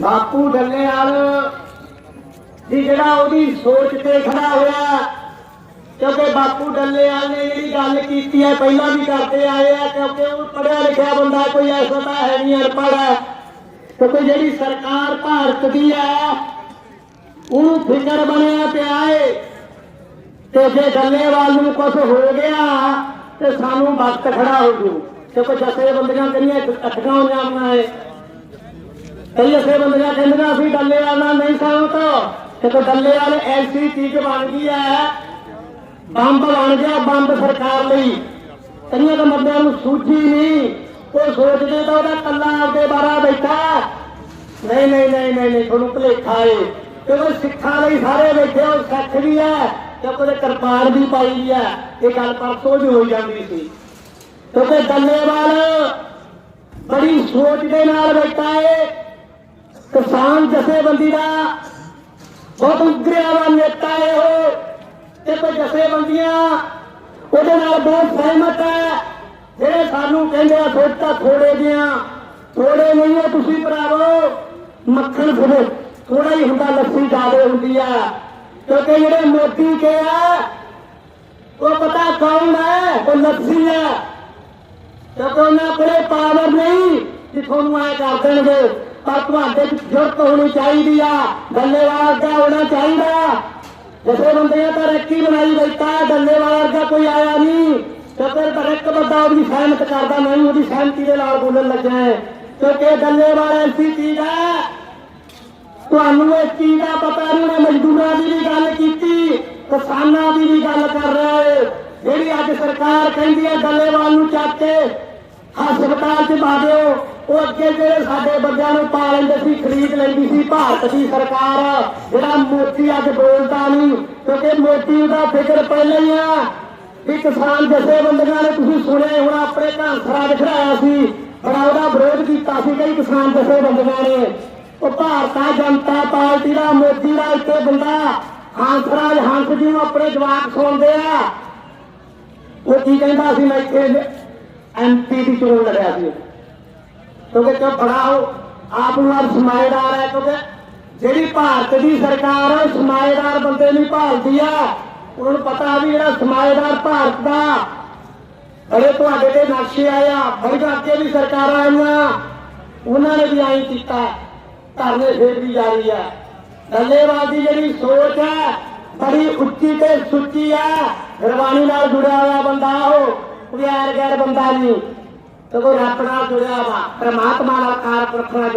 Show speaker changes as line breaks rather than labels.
ਬਾਪੂ ਡੱਲੇਵਾਲ ਦੀ ਜਿਹੜਾ ਉਹਦੀ ਸੋਚ ਤੇ ਖੜਾ ਹੋਇਆ, ਕਿਉਂਕਿ ਬਾਪੂ ਡੱਲੇਵਾਲ ਨੇ ਜਿਹੜੀ ਗੱਲ ਕੀਤੀ ਹੈ, ਪਹਿਲਾਂ ਵੀ ਕਰਦੇ ਆਏ ਆ, ਕਿਉਂਕਿ ਉਹ ਪੜਿਆ ਲਿਖਿਆ ਬੰਦਾ ਕੋਈ ਐਸਾ ਤਾਂ ਹੈ ਨਹੀਂ, ਅਨਪੜ੍ਹ ਹੈ। ਕਿਉਂਕਿ ਜਿਹੜੀ ਸਰਕਾਰ ਭਾਰਤ ਦੀ ਹੈ, ਉਹਨੂੰ ਫਿਕਰ ਬਣਿਆ ਪਿਆ ਏ। ਤੇ ਜੇ ਡੱਲੇਵਾਲ ਨੂੰ ਕੁਝ ਹੋ ਗਿਆ, ਤੇ ਸਾਨੂੰ ਵਕਤ ਖੜਾ ਹੋ ਜੂ ਕਿਉਂਕਿ ਜਸੇ ਬੰਦੀਆਂ ਕਰੀਆਂ ਇਕੱਠੀਆਂ ਹੋ ਜਾਣੀਆਂ ਏ ਕਈ ਅਸੇ ਬੰਦੀਆਂ ਕਹਿੰਦੀਆਂ ਅਸੀਂ ਡੱਲੇਵਾਲ ਨਾਲ ਨਹੀਂ ਸਹਿਮਤ ਕਿਉਂਕਿ ਡੱਲੇਵਾਲ ਐਸੀ ਚੀਜ਼ ਬਣ ਗਈ ਹੈ, ਬੰਬ ਬਣ ਗਿਆ ਬੰਬ ਸਰਕਾਰ ਲਈ। ਕਈਆਂ ਦੇ ਬੰਦਿਆਂ ਨੂੰ ਸੂਝੀ ਨਹੀਂ ਉਹ ਸੋਚਦੇ ਤਾਂ ਉਹਦਾ ਕੱਲਾ ਆਪਦੇ ਬਾਰਾ ਬੈਠਾ। ਨਹੀਂ ਨਹੀਂ ਨਹੀਂ ਨਹੀਂ ਤੁਹਾਨੂੰ ਭੁਲੇਖਾ ਏ। ਕਿਉਂਕਿ ਸਿੱਖਾਂ ਲਈ ਸਾਰੇ ਬੈਠੇ, ਉਹ ਸਿੱਖ ਵੀ ਹੈ ਕਿਉਂਕਿ ਉਹਦੇ ਕਿਰਪਾਨ ਵੀ ਪਾਈ ਹੈ। ਇਹ ਗੱਲ ਪਰਸੋਂ ਵੀ ਹੋ ਜਾਂਦੀ ਸੀ। ਕਿਉਂਕਿ ਡੱਲੇਵਾਲ ਬੜੀ ਸੋਚ ਦੇ ਨਾਲ ਬੈਠਾ ਏ। ਕਿਸਾਨ ਜਥੇਬੰਦੀ ਦਾ ਬਹੁਤ ਉਗਰਿਆ ਨੇਤਾ ਹੈ ਉਹ। ਤੇ ਕੋਈ ਜਥੇਬੰਦੀਆਂ ਉਹਦੇ ਨਾਲ ਬਹੁਤ ਸਹਿਮਤ ਹੈ। ਜਿਹੜੇ ਸਾਨੂੰ ਕਹਿੰਦੇ ਆ ਥੋੜਾ ਥੋੜੇ ਜਿਹਾ ਥੋੜੇ ਨਹੀਂ ਹੋ ਤੁਸੀਂ ਭਰਾਵੋ। ਮੱਖਣ ਫਿਰ ਥੋੜਾ ਹੀ ਹੁੰਦਾ, ਲੱਸੀ ਜ਼ਿਆਦੇ ਹੁੰਦੀ ਆ। ਕਿਉਂਕਿ ਜਿਹੜੇ ਮੋਦੀ ਕੇ ਆ, ਉਹ ਪਤਾ ਕੌਣ ਹੈ? ਉਹ ਲੱਸੀ ਹੈ। ਕਿਉਂਕਿ ਉਹਨਾਂ ਕੋਲੇ ਪਾਵਰ ਨਹੀਂ। ਕਿ ਤੁਹਾਨੂੰ ਐ ਕਰ ਦੇਣਗੇ, ਪਰ ਤੁਹਾਡੇ ਚ ਜੁਰਤ ਹੋਣੀ ਚਾਹੀਦੀ ਆ। ਡੱਲੇਵਾਲ ਦਾ ਹੋਣਾ ਚਾਹੀਦਾ। ਜਿਸੇ ਬੰਦੇ ਤਾਂ ਰੱਖੀ ਬਣਾਈ ਬੈਠਾ ਡੱਲੇਵਾਲ ਵਰਗਾ ਕੋਈ ਆਇਆ ਨਹੀਂ। ਤੇ ਫਿਰ ਤਾਂ ਬੰਦਾ ਉਹਦੀ ਸਹਿਮਤ ਕਰਦਾ, ਨਹੀਂ, ਉਹਦੀ ਸਹਿਮਤੀ ਦੇ ਨਾਲ ਬੋਲਣ ਲੱਗਾ ਹੈ। ਕਿਉਂਕਿ ਡੱਲੇਵਾਲ ਐਸੀ ਚੀਜ਼ ਹੈ ਤੁਹਾਨੂੰ ਇਸ ਚੀਜ਼ ਦਾ ਪਤਾ ਨਹੀਂ ਮੈਂ ਮਜ਼ਦੂਰਾਂ ਦੀ ਵੀ ਗੱਲ ਕੀਤੀ, ਕਿਸਾਨਾਂ ਦੀ ਵੀ ਗੱਲ ਕਰ ਰਿਹਾ ਹੈ। ਜਿਹੜੀ ਅੱਜ ਸਰਕਾਰ ਕਹਿੰਦੀ ਹੈ ਡੱਲੇਵਾਲ ਨੂੰ ਚੱਕ ਕੇ ਹਸਪਤਾਲ 'ਚ ਪਾ ਦਿਓ। ਉਹ ਅੱਗੇ ਜਿਹੜੇ ਸਾਡੇ ਬੰਦਿਆਂ ਨੂੰ ਪਾ ਲੈਂਦੇ ਸੀ, ਖਰੀਦ ਲੈਂਦੀ ਸੀ ਭਾਰਤ ਦੀ ਸਰਕਾਰ, ਜਿਹੜਾ ਮੋਦੀ ਅੱਜ ਬੋਲਦਾ ਨਹੀਂ, ਕਿਉਂਕਿ ਮੋਦੀ ਦਾ ਫਿਕਰ ਪਹਿਲਾਂ ਹੀ ਆ ਵੀ ਕਿਸਾਨ ਜਸੇ ਬੰਦਿਆਂ ਨੇ, ਤੁਸੀਂ ਸੁਣਿਆ ਹੁਣ, ਆਪਣੇ ਘਾਂਸਰਾ ਦਿਖਾਇਆ ਸੀ, ਬੜਾ ਉਹਦਾ ਵਿਰੋਧ ਕੀਤਾ ਸੀ ਕਈ ਕਿਸਾਨ ਜਸੇ ਬੰਦਿਆਂ ਨੇ। ਉਹ ਭਾਰਤਾ ਜਨਤਾ ਪਾਰਟੀ ਦਾ, ਮੋਦੀ ਦਾ ਇੱਥੇ ਬੰਦਾ, ਹੰਸਰਾਜ, ਹੰਸ ਜੀ ਨੂੰ ਆਪਣੇ ਜਵਾਬ ਸੁਣਦੇ ਆ। ਉਹ ਕੀ ਕਹਿੰਦਾ ਸੀ, ਮੈਂ ਇੱਥੇ ਐਮਪੀ ਦੀ ਚੋਣ ਲੜਿਆ ਸੀ ਕਿਉਂਕਿ ਕਿ ਬੜਾ ਉਹ ਆਪ ਨੂੰ ਆਪ ਸਮਾਏਦਾਰ ਹੈ, ਕਿਉਂਕਿ ਜਿਹੜੀ ਭਾਰਤ ਦੀ ਸਰਕਾਰ ਹੈ, ਸਮਾਏਦਾਰ ਬੰਦੇ ਨੂੰ ਭਾਲਦੀ ਆ। ਉਹਨਾਂ ਨੂੰ ਪਤਾ ਵੀ ਜਿਹੜਾ ਸਮਾਏਦਾਰ ਭਾਰਤ ਦਾ, ਅਰੇ ਤੁਹਾਡੇ ਤੇ ਨਕਸ਼ੇ ਆਇਆ ਬੜੀ ਅੱਗੇ ਵੀ ਸਰਕਾਰਾਂ ਆਈਆਂ। ਉਹਨਾਂ ਨੇ ਵੀ ਆਈ ਕੀਤਾ, ਧਰਨੇ ਫੇਰ ਵੀ ਜਾਰੀ ਆ। ਡੱਲੇਵਾਲ ਦੀ ਜਿਹੜੀ ਸੋਚ ਹੈ, ਬੜੀ ਉੱਚੀ ਤੇ ਸੁੱਚੀ ਆ। ਗੁਰਬਾਣੀ ਨਾਲ ਜੁੜਿਆ ਹੋਇਆ ਬੰਦਾ ਉਹ। ਕੋਈ ਗੈਰ ਬੰਦਾ ਨਹੀਂ। ਤੇ ਕੋਈ ਰੱਬ ਨਾਲ ਜੁੜਿਆ ਵਾ, ਪਰਮਾਤਮਾ ਨਾਲ ਕਾਰ ਪੁਰਖ ਨਾਲ